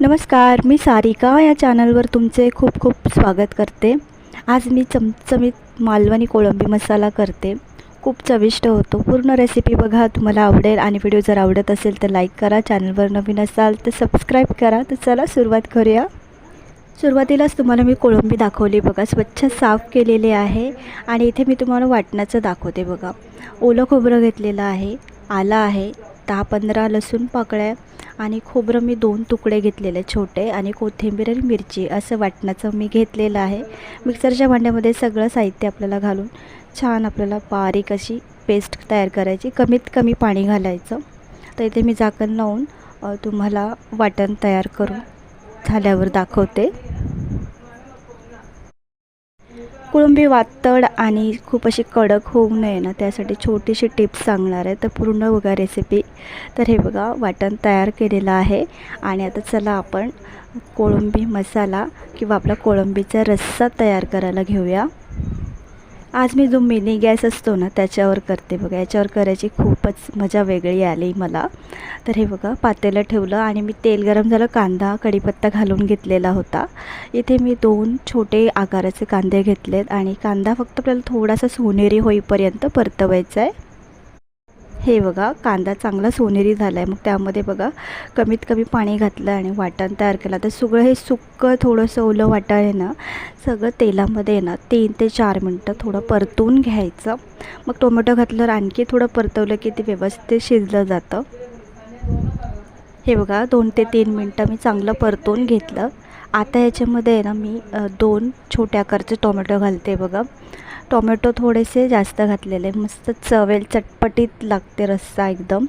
नमस्कार मी सारिका. या चॅनलवर तुमचे खूप खूप स्वागत करते. आज मी चमचमीत मालवणी कोळंबी मसाला करते. खूप चविष्ट होतो. पूर्ण रेसिपी बघा. तुम्हाला आवडेल आणि व्हिडिओ जर आवडत असेल तर लाईक करा. चॅनलवर नवीन असाल तर सबस्क्राईब करा. तर चला सुरुवात करूया. सुरुवातीलाच तुम्हाला मी कोळंबी दाखवली बघा. स्वच्छ साफ केलेली आहे आणि इथे मी तुम्हाला वाटणाचं दाखवते बघा. ओलं खोबरं घेतलेलं आहे. आलं आहे. दहा पंधरा लसूण पाकळ्या. आणि खोबरं मी दोन तुकडे घेतलेले छोटे आणि कोथिंबीर आणि मिरची असं वाटणाचं मी घेतलेलं आहे. मिक्सरच्या भांड्यामध्ये सगळं साहित्य आपल्याला घालून छान आपल्याला बारीक अशी पेस्ट तयार करायची कमीत कमी पाणी घालायचं. तर इथे मी झाकण लावून तुम्हाला वाटण तयार करून झाल्यावर दाखवते. कोळंबी वातड आणि खूप अशी कडक होऊ नये ना त्यासाठी छोटीशी टिप्स सांगणार आहे. तर पूर्ण बघा रेसिपी तर हे बघा वाटण तयार केलेलं आहे. आणि आता चला आपण कोळंबी मसाला किंवा आपला कोळंबीचा रस्सा तयार करायला घेऊया. आज मी जो मिनी गॅस असतो ना त्याच्यावर करते बघा. याच्यावर करायची खूपच मजा वेगळी आली मला. तर हे बघा पातेलं ठेवलं आणि मी तेल गरम झालं कांदा कढीपत्ता घालून घेतलेला होता. इथे मी दोन छोटे आकाराचे कांदे घेतलेत आणि कांदा फक्त आपल्याला थोडासा सोनेरी होईपर्यंत परतवायचा आहे. हे बघा कांदा चांगला सोनेरी झाला आहे मग त्यामध्ये बघा कमीत कमी पाणी घातलं आणि वाटण तयार केलं. तर सगळं हे सुक्कं थोडंसं ओलं वाटण आहे ना सगळं तेलामध्ये आहे ना तीन ते चार मिनटं थोडं परतून घ्यायचं. मग टोमॅटो घातल्यावर आणखी थोडं परतवलं की ते व्यवस्थित शिजलं जातं. हे बघा दोन ते तीन मिनटं मी चांगलं परतून घेतलं. आता याच्यामध्ये आहे ना मी दोन छोट्या आकारचे टोमॅटो घालते बघा. टोमॅटो थोडेसे जास्त घातलेले मस्त चवेल चटपटीत लागते रस्सा एकदम.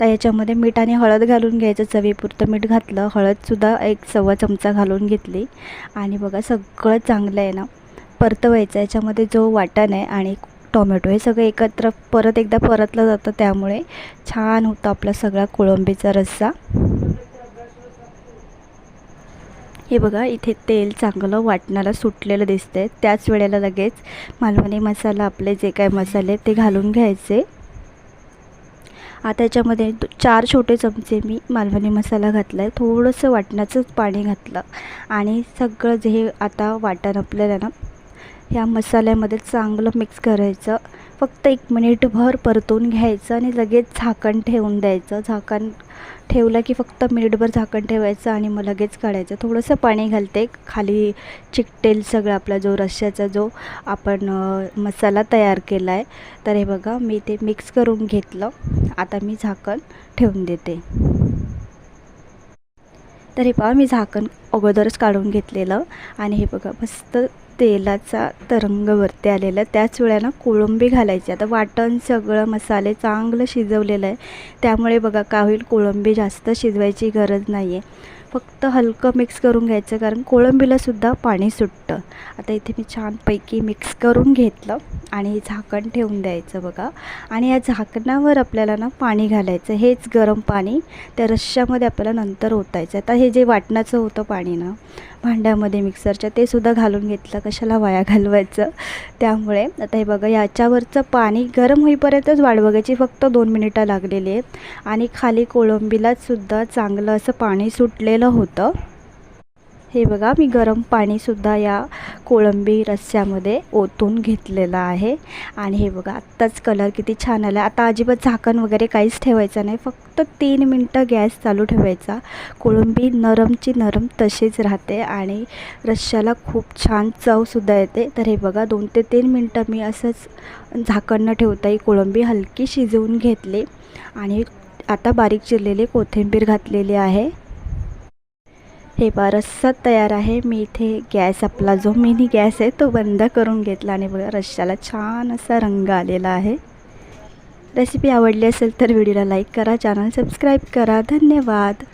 तर याच्यामध्ये मीठ आणि हळद घालून घ्यायचं चवीपुरतं मीठ घातलं. हळदसुद्धा एक सव्वा चमचा घालून घेतली. आणि बघा सगळं चांगलं आहे ना परतवायचं याच्यामध्ये जो वाटण आहे आणि टोमॅटो हे सगळं एकत्र परत एकदा परतलं जातं त्यामुळे छान होतं आपला सगळा कोळंबीचा रस्सा. हे बघा इथे तेल चांगलं वाटणाला सुटलेलं दिसतंय. त्याच वेळेला लगेच मालवणी मसाला आपले जे काय मसाले ते घालून घ्यायचे. आता याच्यामध्ये चार छोटे चमचे मी मालवणी मसाला घातला आहे थोडंसं वाटणाचंच पाणी घातलं. आणि सगळं जे हे आता वाटण आपल्याला ना ह्या मसाल्यामध्ये चांगलं मिक्स करायचं. फक्त एक मिनिटभर परतून घ्यायचं आणि लगेच झाकण ठेवून द्यायचं. झाकण ठेवलं की फक्त मिनिटभर झाकण ठेवायचं आणि मग लगेच काढायचं. थोडंसं पाणी घालते. खाली चिकटेल सगळं आपला जो रश्श्याचा जो आपण मसाला तयार केला आहे तर हे बघा मी ते मिक्स करून घेतलं. आता मी झाकण ठेवून देते. तर हे पहा मी झाकण अगोदरच काढून घेतलेलं. आणि हे बघा मस्त तेलाचा तरंग वरती आलेला त्याच वेळेला कोळंबी घालायची. आता वाटण सगळं मसाले चांगलं शिजवलेलं आहे. त्यामुळे बघा का होईल कोळंबी जास्त शिजवायची गरज नाही आहे फक्त हलकं मिक्स करून घ्यायचं कारण कोळंबीलासुद्धा पाणी सुटतं. आता इथे मी छानपैकी मिक्स करून घेतलं आणि झाकण ठेवून द्यायचं बघा. आणि या झाकणावर आपल्याला ना पाणी घालायचं हेच गरम पाणी त्या रश्श्यामध्ये आपल्याला नंतर ओतायचं. आता हे जे वाटणाचं होतं पाणी ना भांड्यामध्ये मिक्सरच्या ते सुद्धा घालून घेतलं कशाला वाया घालवायचं? त्यामुळे आता हे बघा याच्यावरचं पाणी गरम होईपर्यंतच वाढ बघायची फक्त दोन मिनिटं लागलेली आहेत. आणि खाली कोळंबीलाच सुद्धा चांगलं असं पाणी सुटले सुटलेलं होतं. हे बघा मी गरम पाणीसुद्धा या कोळंबी रस्स्यामध्ये ओतून घेतलेलं आहे. आणि हे बघा आत्ताच कलर किती छान आला आता अजिबात झाकण वगैरे काहीच ठेवायचं नाही. फक्त तीन मिनटं गॅस चालू ठेवायचा. कोळंबी नरमची नरम तशीच राहते आणि रश्श्याला खूप छान चवसुद्धा येते. तर हे बघा दोन ते तीन मिनटं मी असंच झाकण न ठेवता ही कोळंबी हलकी शिजवून घेतली. आणि आता बारीक चिरलेली कोथिंबीर घातलेली आहे. हे बा रस्सा तयार आहे. मी इथे गॅस आपला जो मिनी गॅस आहे तो बंद करून घेतला आणि बघा रश्श्याला छान असा रंग आलेला आहे. रेसिपी आवडली असेल तर व्हिडिओला लाईक करा चॅनल सबस्क्राईब करा. धन्यवाद.